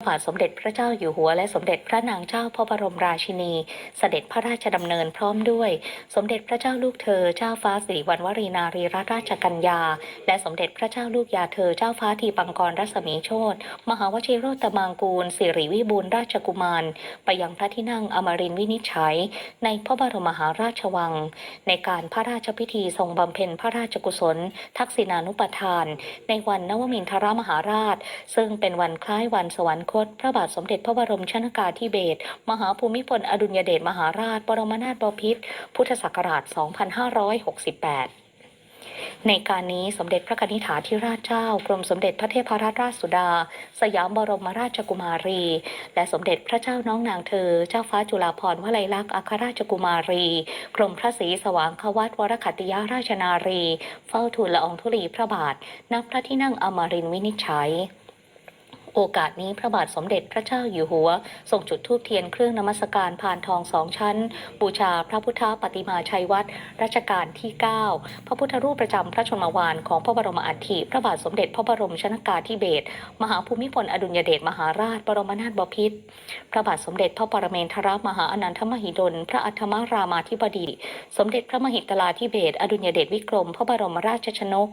พระบาทสมเด็จพระเจ้าอยู่หัวและสมเด็จพระนางเจ้าพระบรมราชินี เสด็จพระราชดำเนินพร้อมด้วย สมเด็จพระเจ้าลูกเธอเจ้าฟ้าสิริวัณวรีนารีรัตนราชกัญญา และสมเด็จพระเจ้าลูกยาเธอเจ้าฟ้าทีปังกรรัศมีโชตมหาวชิโรตมางกูลสิริวิบูลราชกุมาร ไปยังพระที่นั่งอมรินวินิจฉัย ในพระบรมมหาราชวัง ในการพระราชพิธีทรงบำเพ็ญพระราชกุศล ทักษิณานุปทาน ในวันนวมินทรมหาราช ซึ่งเป็นวันคล้ายวันสวรรคต พระบาทสมเด็จพระบรมชนากาธิเบศรมหาภูมิพลอดุลยเดชมหาราช บรมนาถบพิตรพุทธศักราช 2568ในการนี้สมเด็จพระนิธิถาธิราชเจ้ากรมสมเด็จพระเทพรัตนราชสุดา สยามบรมราชกุมารี และสมเด็จพระเจ้าน้องนางเธอ เจ้าฟ้าจุฬาภรณ์วลัยลักษณ์อัครราชกุมารี กรมพระศรีสว่างควัตวรคัติยาราชนารี เฝ้าทูลละอองธุลีพระบาทณพระที่นั่งอมรินวินิจฉัย โอกาสนี้พระบาทสมเด็จพระเจ้าอยู่หัวทรงจุดธูปเทียนเครื่องนมัสการผ่านทองสองชั้น บูชาพระพุทธปฏิมาชัยวัดรัชกาลที่ 9 พระพุทธรูปประจำพระชนมวานของพระบรมอัฐิพระบาทสมเด็จพระบรมชนากาธิเบศรมหาภูมิพลอดุลยเดชมหาราช บรมนาถบพิตรพระบาทสมเด็จพระปรเมนทรมหาอนันทมหิดล พระอัฏฐมารามาธิบดี สมเด็จพระมหิดลาธิเบศรอดุลยเดชวิกรม พระบรมราชชนก